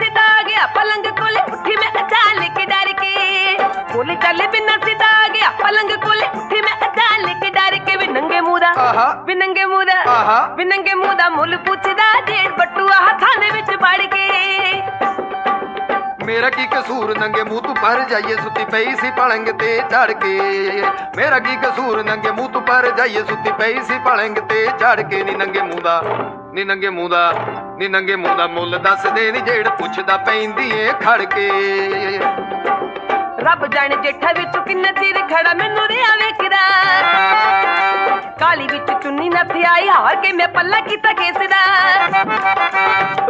सीधा गया पलंग कोले उठी मैं अचाल के डर के बोले चले बिना सीधा गया पलंग कोले उठी मैं अचाल के डर के भी नंगे मुदा भी नंगे मुदा भी नंगे मुदा मुल पूछदा जेठ बटुआ थाने विच पड़ के ਮੇਰਾ ਕੀ ਕਸੂਰ ਨੰਗੇ ਮੂੰਹ ਤੂੰ ਪਰ ਜਾਈਏ ਸੁੱਤੀ ਪਈ ਸੀ ਪਲੰਗ ਤੇ ਚੜ ਕੇ ਮੇਰਾ ਕੀ ਕਸੂਰ ਨੰਗੇ ਮੂੰਹ ਤੂੰ ਪਰ ਜਾਈਏ ਸੁੱਤੀ ਪਈ ਸੀ ਪਲੰਗ ਤੇ ਚੜ ਕੇ ਨੀ ਨੰਗੇ ਮੂੰਹ ਦਾ ਨੀ ਨੰਗੇ ਮੂੰਹ ਦਾ ਨੀ ਨੰਗੇ ਮੂੰਹ ਦਾ ਮੁੱਲ ਦੱਸ ਦੇ ਨੀ ਜੇੜ ਪੁੱਛਦਾ ਪੈਂਦੀ ਏ ਖੜ ਕੇ। ਰੱਬ ਜਾਣੇ ਜੇਠਾ ਵਿੱਚ ਕਿੰਨਾ ਚਿਰ ਖੜਾ ਮੈਨੂੰ ਰਿਆ ਵੇਖਦਾ। ਕਾਲੀ ਵਿੱਚ ਚੁੰਨੀ ਨਾ ਆਈ ਹਾਰ ਕੇ ਮੈਂ ਪੱਲਾ ਕੀਤਾ ਕੇਸ ਦਾ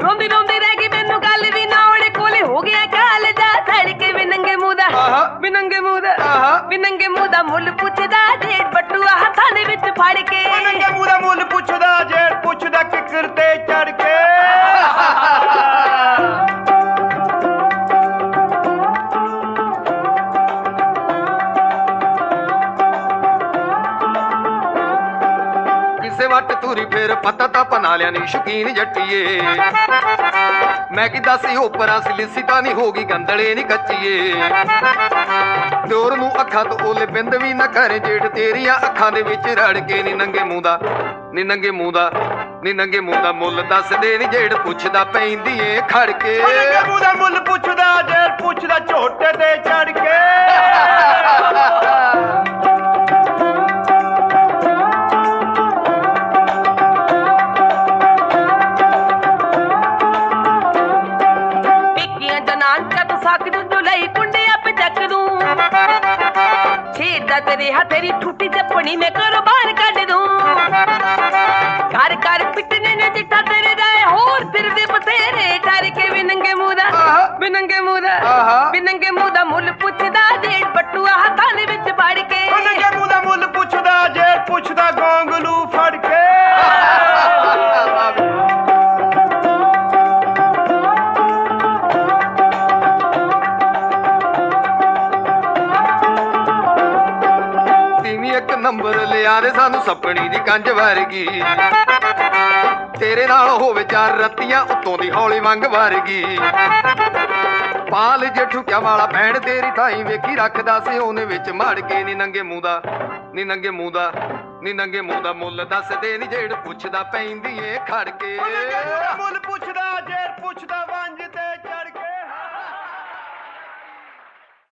ਰੋਂਦੀ ਰੋਂਦੀ ਰਹਿ ਗਈ ਮੈਨੂੰ ਗੱਲ ਵੀ ਨਾ ਉਹਦੇ ਕੋਲੇ ਹੋ ਗਿਆ ਕਾਲ ਜਾ ਛੜ ਕੇ ਵੀ ਨੰਗੇ ਮੂੰਹ ਦਾ। ਆਹਾ। ਵੀ ਨੰਗੇ ਮੂੰਹ ਦਾ ਆਹਾ। ਵੀ ਨੰਗੇ ਮੂੰਹ ਦਾ ਮੁੱਲ ਪੁੱਛਦਾ ਜੇੜ ਬਟੂਆ ਹੱਥਾਂ ਦੇ ਵਿੱਚ ਫੜ ਕੇ। ਨੰਗੇ ਮੂੰਹ ਕਿਸੇ ਵੱਟ ਤੁਰੀ ਫੇਰ ਪਤਾ ਤਾਂ ਪਨਾ ਲਿਆ ਨੀ ਸ਼ਕੀਨ ਜੱਟੀਏ। ਮੈਂ ਕੀ ਦੱਸੀ ਉਪਰਾਂ ਸਲਿਸੀ ਤਾਂ ਨਹੀਂ ਹੋਗੀ, ਗੰਦਲੇ ਨਹੀਂ ਕੱਚੀਏ। ਦਿਓਰ ਨੂੰ ਅੱਖਾਂ ਤੋਂ ਓਲੇ ਬਿੰਦ ਵੀ ਨਾ ਕਰੇ ਜੇਠ, ਤੇਰੀਆਂ ਅੱਖਾਂ ਦੇ ਵਿੱਚ ਰੜ ਕੇ ਨੀ ਨੰਗੇ ਮੂੰਹ ਦਾ, ਨੀ ਨੰਗੇ ਮੂੰਹ ਦਾ, ਨੀ ਨੰਗੇ ਮੂੰਹ ਦਾ ਮੁੱਲ ਦੱਸਦੇ ਨੀ ਜੇੜ ਪੁੱਛਦਾ ਪੈਂਦੀ ਏ ਖੜ ਕੇ ਨੰਗੇ ਮੂੰਹ ਦਾ ਮੁੱਲ ਪੁੱਛਦਾ ਜੇੜ ਪੁੱਛਦਾ ਝੋਟੇ ਤੇਰੇ ਹੱਥੇਰੀ ਠੁੱਟੀ ਜੱਪਣੀ ਮੈਂ ਕਰੋ ਬਾਹਰ ਕੱਢ ਦੂੰ ਘਰ ਘਰ ਪਿੱਟਨੇ ਨੇ ਜਿੱਟਾ ਤੇਰੇ ਜਾਏ ਹੋਰ ਫਿਰਦੇ ਬਥੇਰੇ ਡਰ ਕੇ ਵੀ ਨੰਗੇ ਮੂੰਹ ਦਾ। ਵੀ ਨੰਗੇ ਮੂੰਹ ਦਾ। ਵੀ ਨੰਗੇ ਮੂੰਹ ਦਾ ਮੁੱਲ ਪੁੱਛਦਾ ਜੇੜ ਬਟੂਆ ਹੱਥਾਂ ਦੇ ਵਿੱਚ ਤੀਵੀਂ ਇੱਕ ਨੰਬਰ ਲਿਆ ਦੇ ਸਾਨੂੰ ਸੱਪਣੀ ਦੀ ਕੰਜ ਵਰਗੀ। ਤੇਰੇ ਨਾਲ ਹੋਵੇ ਚਾਰ ਰੱਤੀਆਂ ਉੱਤੋਂ ਦੀ ਹੌਲੀ ਵੰਗ ਵਰਗੀ। ਪਾਲ ਜਠੁਕਿਆ ਵਾਲਾ ਭੈਣ ਤੇਰੀ ਥਾਈ ਵੇਖੀ ਰੱਖਦਾ ਸੀ, ਉਹਨੇ ਵਿੱਚ ਮੜ ਕੇ ਨੀ ਨੰਗੇ ਮੂੰਹ ਦਾ, ਨੀ ਨੰਗੇ ਮੂੰਹ ਦਾ, ਨੀ ਨੰਗੇ ਮੂੰਹ ਦਾ ਮੁੱਲ ਦੱਸਦੇ ਨੀ ਜੇੜ ਪੁੱਛਦਾ ਪੈਂਦੀ ਏ ਖੜ ਕੇ। ਮੁੱਲ ਪੁੱਛਦਾ।